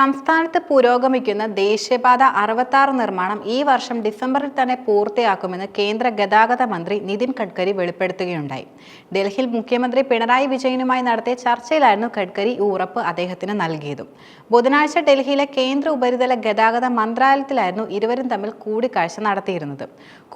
സംസ്ഥാനത്ത് പുരോഗമിക്കുന്ന ദേശീയപാത അറുപത്താറ് നിർമ്മാണം ഈ വർഷം ഡിസംബറിൽ തന്നെ പൂർത്തിയാക്കുമെന്ന് കേന്ദ്ര ഗതാഗത മന്ത്രി നിതിൻ ഗഡ്കരി വെളിപ്പെടുത്തുകയുണ്ടായി. ഡൽഹിയിൽ മുഖ്യമന്ത്രി പിണറായി വിജയനുമായി നടത്തിയ ചർച്ചയിലായിരുന്നു ഗഡ്കരി ഈ ഉറപ്പ് അദ്ദേഹത്തിന് നൽകിയതും. ബുധനാഴ്ച ഡൽഹിയിലെ കേന്ദ്ര ഉപരിതല ഗതാഗത മന്ത്രാലയത്തിലായിരുന്നു ഇരുവരും തമ്മിൽ കൂടിക്കാഴ്ച നടത്തിയിരുന്നത്.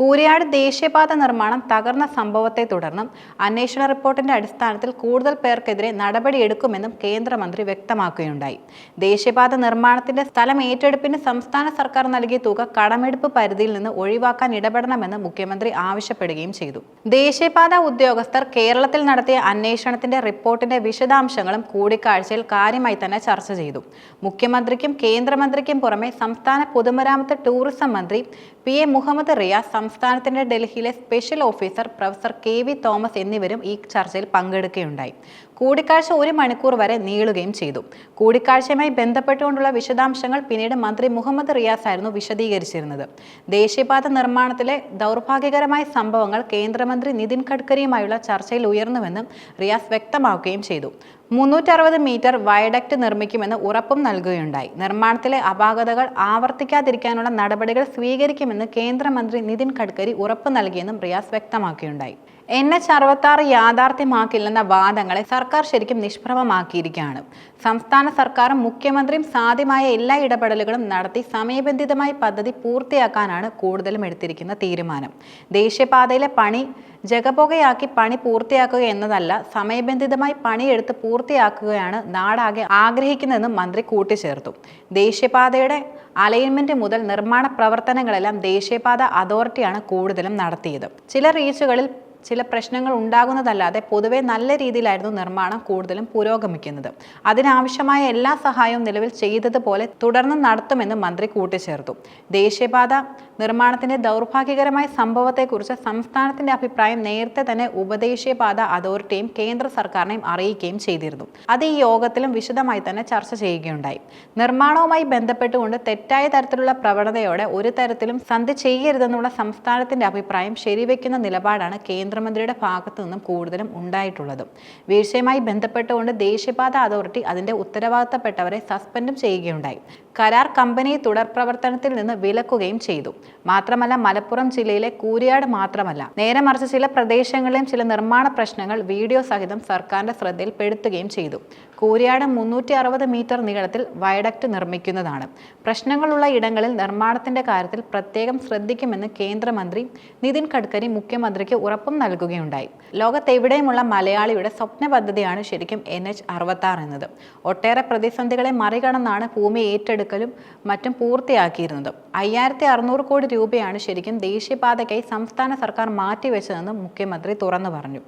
കൂരിയാട് ദേശീയപാത നിർമ്മാണം തകർന്ന സംഭവത്തെ തുടർന്ന് അന്വേഷണ റിപ്പോർട്ടിന്റെ അടിസ്ഥാനത്തിൽ കൂടുതൽ പേർക്കെതിരെ നടപടിയെടുക്കുമെന്നും കേന്ദ്രമന്ത്രി വ്യക്തമാക്കുകയുണ്ടായി. ദേശീയപാത നിർമ്മാണത്തിന്റെ സ്ഥലം ഏറ്റെടുപ്പിന് സംസ്ഥാന സർക്കാർ നൽകിയ തുക കടമെടുപ്പ് പരിധിയിൽ നിന്ന് ഒഴിവാക്കാൻ ഇടപെടണമെന്ന് മുഖ്യമന്ത്രി ആവശ്യപ്പെടുകയും ചെയ്തു. ദേശീയപാത ഉദ്യോഗസ്ഥർ കേരളത്തിൽ നടത്തിയ അന്വേഷണത്തിന്റെ റിപ്പോർട്ടിന്റെ വിശദാംശങ്ങളും കൂടിക്കാഴ്ചയിൽ കാര്യമായി തന്നെ ചർച്ച ചെയ്തു. മുഖ്യമന്ത്രിക്കും കേന്ദ്രമന്ത്രിക്കും പുറമെ സംസ്ഥാന പൊതുമരാമത്ത് ടൂറിസം മന്ത്രി പി എ മുഹമ്മദ് റിയാസ് സംസ്ഥാനത്തിന്റെ ഡൽഹിയിലെ special officer professor K V Thomas എന്നിവരും ഈ ചർച്ചയിൽ പങ്കെടുക്കുകയുണ്ടായി. കൂടിക്കാഴ്ച ഒരു മണിക്കൂർ വരെ നീളുകയും ചെയ്തു. കൂടിക്കാഴ്ചയുമായി ബന്ധപ്പെട്ടുകൊണ്ടുള്ള വിശദാംശങ്ങൾ പിന്നീട് മന്ത്രി മുഹമ്മദ് റിയാസ് ആയിരുന്നു വിശദീകരിച്ചിരുന്നത്. ദേശീയപാത നിർമ്മാണത്തിലെ ദൗർഭാഗ്യകരമായ സംഭവങ്ങൾ കേന്ദ്രമന്ത്രി നിതിൻ ഗഡ്കരിയുമായുള്ള ചർച്ചയിൽ ഉയർന്നുവെന്നും റിയാസ് വ്യക്തമാക്കുകയും ചെയ്തു. മുന്നൂറ്ററുപത് മീറ്റർ വയഡക്റ്റ് നിർമ്മിക്കുമെന്ന് ഉറപ്പും നൽകുകയുണ്ടായി. നിർമ്മാണത്തിലെ അപാകതകൾ ആവർത്തിക്കാതിരിക്കാനുള്ള നടപടികൾ സ്വീകരിക്കുമെന്ന് കേന്ദ്രമന്ത്രി നിതിൻ ഗഡ്കരി ഉറപ്പ് നൽകിയെന്നും റിയാസ് വ്യക്തമാക്കുകയുണ്ടായി. എൻ എച്ച് അറുപത്താറ് യാഥാർത്ഥ്യമാക്കില്ലെന്ന വാദങ്ങളെ സർക്കാർ ശരിക്കും നിഷ്പ്രഭമാക്കിയിരിക്കുകയാണ്. സംസ്ഥാന സർക്കാരും മുഖ്യമന്ത്രിയും സാധ്യമായ എല്ലാ ഇടപെടലുകളും നടത്തി സമയബന്ധിതമായി പദ്ധതി പൂർത്തിയാക്കാനാണ് കൂടുതലും എടുത്തിരിക്കുന്ന തീരുമാനം. ദേശീയപാതയിലെ പണി ജഗപുകയാക്കി പണി പൂർത്തിയാക്കുക എന്നതല്ല സമയബന്ധിതമായി പണിയെടുത്ത് പൂർത്തിയാക്കുകയാണ് നാടാകെ ആഗ്രഹിക്കുന്നതെന്നും മന്ത്രി കൂട്ടിച്ചേർത്തു. ദേശീയപാതയുടെ അലൈൻമെന്റ് മുതൽ നിർമ്മാണ പ്രവർത്തനങ്ങളെല്ലാം ദേശീയപാത അതോറിറ്റിയാണ് കൂടുതലും നടത്തിയത്. ചില റീച്ചുകളിൽ ചില പ്രശ്നങ്ങൾ ഉണ്ടാകുന്നതല്ലാതെ പൊതുവെ നല്ല രീതിയിലായിരുന്നു നിർമ്മാണം കൂടുതലും പുരോഗമിക്കുന്നത്. അതിനാവശ്യമായ എല്ലാ സഹായവും നിലവിൽ ചെയ്തതുപോലെ തുടർന്ന് നടത്തുമെന്ന് മന്ത്രി കൂട്ടിച്ചേർത്തു. ദേശീയപാത നിർമ്മാണത്തിന്റെ ദൗർഭാഗ്യകരമായ സംഭവത്തെക്കുറിച്ച് സംസ്ഥാനത്തിന്റെ അഭിപ്രായം നേരത്തെ തന്നെ ഉപദേശീയപാത അതോറിറ്റിയും കേന്ദ്ര സർക്കാരിനെയും അറിയിക്കുകയും ചെയ്തിരുന്നു. അത് ഈ യോഗത്തിലും വിശദമായി തന്നെ ചർച്ച ചെയ്യുകയുണ്ടായി. നിർമ്മാണവുമായി ബന്ധപ്പെട്ടുകൊണ്ട് തെറ്റായ തരത്തിലുള്ള പ്രവണതയോടെ ഒരു തരത്തിലും സന്ധി ചെയ്യരുതെന്നുള്ള സംസ്ഥാനത്തിന്റെ അഭിപ്രായം ശരിവെക്കുന്ന നിലപാടാണ് കേന്ദ്രമന്ത്രിയുടെ ഭാഗത്തു നിന്നും കൂടുതലും ഉണ്ടായിട്ടുള്ളത്. വീഴ്ചയുമായി ബന്ധപ്പെട്ടുകൊണ്ട് ദേശീയപാത അതോറിറ്റി അതിന്റെ ഉത്തരവാദിത്തപ്പെട്ടവരെ സസ്പെൻഡും ചെയ്യുകയുണ്ടായി. കരാർ കമ്പനിയെ തുടർ പ്രവർത്തനത്തിൽ നിന്ന് വിലക്കുകയും ചെയ്തു. മാത്രമല്ല മലപ്പുറം ജില്ലയിലെ കൂരിയാട് മാത്രമല്ല. നേരെ മറിച്ച് ചില പ്രദേശങ്ങളിലെയും ചില നിർമ്മാണ പ്രശ്നങ്ങൾ വീഡിയോ സഹിതം സർക്കാരിന്റെ ശ്രദ്ധയിൽപ്പെടുത്തുകയും ചെയ്തു. കൂരിയാട് മുന്നൂറ്റി അറുപത് മീറ്റർ നീളത്തിൽ വയഡക്ട് നിർമ്മിക്കുന്നതാണ്. പ്രശ്നങ്ങളുള്ള ഇടങ്ങളിൽ നിർമ്മാണത്തിന്റെ കാര്യത്തിൽ പ്രത്യേകം ശ്രദ്ധിക്കുമെന്ന് കേന്ദ്രമന്ത്രി നിതിൻ ഗഡ്കരി മുഖ്യമന്ത്രിക്ക് ഉറപ്പും നൽകുകയുണ്ടായി. ലോകത്തെവിടെയുമുള്ള മലയാളിയുടെ സ്വപ്ന പദ്ധതിയാണ് ശരിക്കും എൻ എച്ച് അറുപത്തി ആറ് എന്നത്. ഒട്ടേറെ പ്രതിസന്ധികളെ മറികടന്നാണ് ഭൂമി ഏറ്റെടുക്കലും മറ്റും പൂർത്തിയാക്കിയിരുന്നത്. അയ്യായിരത്തി അറുന്നൂറ് കോടി രൂപയാണ് ശരിക്കും ദേശീയപാതയ്ക്കായി സംസ്ഥാന സർക്കാർ മാറ്റിവെച്ചതെന്നും മുഖ്യമന്ത്രി തുറന്നു പറഞ്ഞു.